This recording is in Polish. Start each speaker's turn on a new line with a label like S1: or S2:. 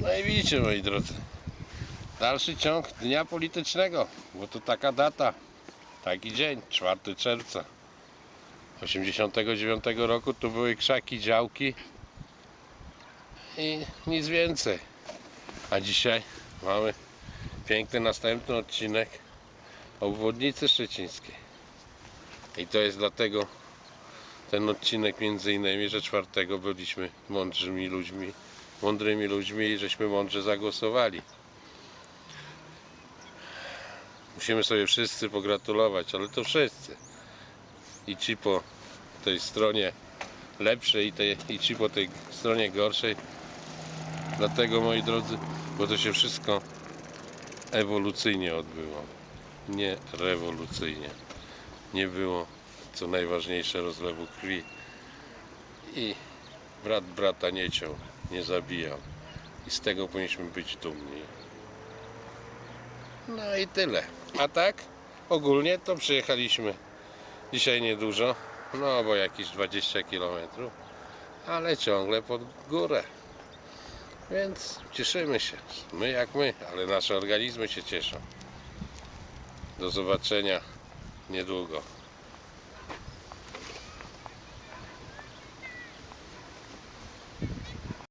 S1: No i widzicie moi drodzy, dalszy ciąg dnia politycznego, bo to taka data, taki dzień, 4 czerwca 89 roku, tu były krzaki, działki i nic więcej. A dzisiaj mamy piękny następny odcinek obwodnicy szczecińskiej. I to jest dlatego ten odcinek między innymi, że czwartego byliśmy mądrzymi ludźmi, mądrymi ludźmi i żeśmy mądrze zagłosowali. Musimy sobie wszyscy pogratulować, ale to wszyscy. I ci po tej stronie lepszej i, i ci po tej stronie gorszej. Dlatego moi drodzy, bo to się wszystko ewolucyjnie odbyło. Nie rewolucyjnie. Nie było co najważniejsze rozlewu krwi. I brat brata nie ciął, nie zabijał. I z tego powinniśmy być dumni. No i tyle. A tak, ogólnie to przyjechaliśmy dzisiaj niedużo, no bo jakieś 20 km, ale ciągle pod górę. Więc cieszymy się. My jak my, ale nasze organizmy się cieszą. Do zobaczenia niedługo.